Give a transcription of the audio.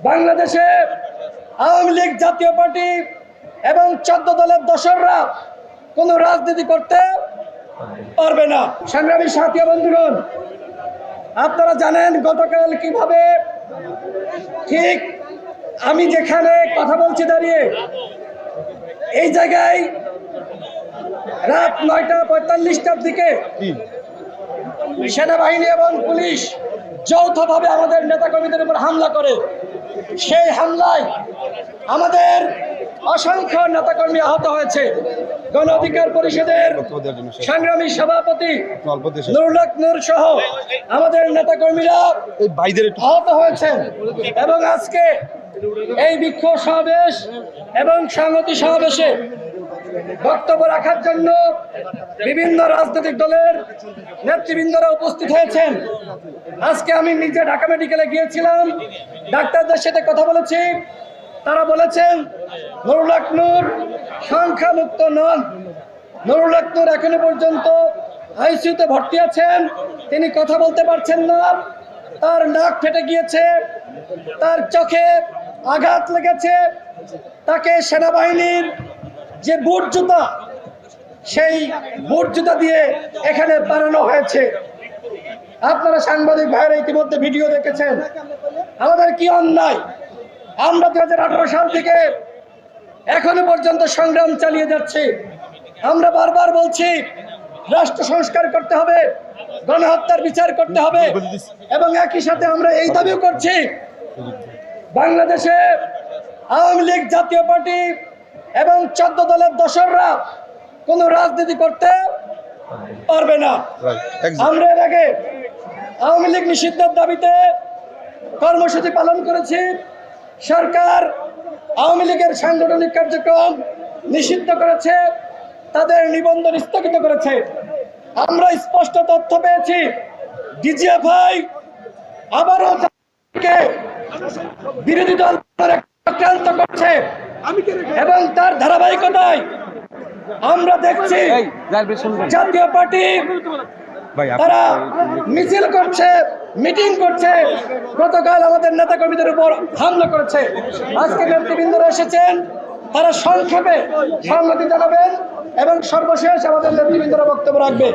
বাংলাদেশে আওয়ামী লীগ জাতীয় পার্টি এবং চোদ্দ দলের দশররা কোনো রাজনীতি করতে পারবে না। সংগ্রামী সাথী বন্ধুগণ আপনারা জানেন গতকাল কীভাবে ঠিক আমি যেখানে কথা বলছি দাঁড়িয়ে এই জায়গায় রাত নয়টা পঁয়তাল্লিশটার দিকে সেনাবাহিনী এবং পুলিশ যৌথভাবে আমাদের নেতাকর্মীদের উপর হামলা করে। সেই হামলায় আমাদের অসংখ্য নেতাকর্মী আহত হয়েছে। গণ অধিকার পরিষদের সংগ্রামী সভাপতি নূর সহ আমাদের নেতাকর্মীরা আহত হয়েছেন এবং আজকে এই বিক্ষোভ সমাবেশ এবং সংহতি সমাবেশে বক্তব্য রাখার জন্য বিভিন্ন রাজনৈতিক দলের নেতৃবৃন্দরা উপস্থিত হয়েছেন। আজকে আমি নিজে ঢাকা মেডিকেলে গিয়েছিলাম। ডাক্তারদের সাথে কথা বলেছি। তারা বলেছেন নুরুল হক নূর সংখ্যামুক্ত নন। নুরুল হক নূর এখনও পর্যন্ত আইসিউতে ভর্তি আছেন। তিনি কথা বলতে পারছেন না। তার নাক ফেটে গিয়েছে। তার চোখে আঘাত লেগেছে। তাকে সেনাবাহিনীর যে বুট জুতা, সেই বুট জুতা দিয়ে এখানে বানানো হয়েছে। আপনারা সাংবাদিক ভাইরা ইতিমধ্যে ভিডিও দেখেছেন। আমাদের কি অন্যায়? আমরা দু হাজার আঠেরো সাল থেকে এখনও পর্যন্ত সংগ্রাম চালিয়ে যাচ্ছি। আমরা বারবার বলছি রাষ্ট্র সংস্কার করতে হবে গণহত্যার বিচার করতে হবে এবং একই সাথে আমরা এই দাবিও করছি বাংলাদেশে আওয়ামী লীগ জাতীয় পার্টি এবং চোদ্দ দলের দশররা কোনো রাজনীতি করতে পারবে না। আমরা এর আগে আওয়ামী লীগ নিষিদ্ধের দাবিতে কর্মসূচি পালন করেছি। সরকার আওয়ামী লীগের সাংগঠনিক কার্যক্রম নিষিদ্ধ করেছে তাদের নিবন্ধন স্থগিত করেছে। আমরা স্পষ্ট তথ্য পেয়েছি ডিজিএফআই আবারও বিরোধী দল আক্রান্ত করছে এবং তার ধারাবাহিকতায় আমরা দেখছি জাতীয় পার্টি তারা মিছিল করছে মিটিং করছে। গতকাল আমাদের নেতা কর্মীদের উপর হামলা করেছে। আজকে নেতৃবৃন্দরা এসেছেন তারা সংক্ষেপে সংহতি জানাবেন এবং সর্বশেষ আমাদের নেতৃবৃন্দরা বক্তব্য রাখবে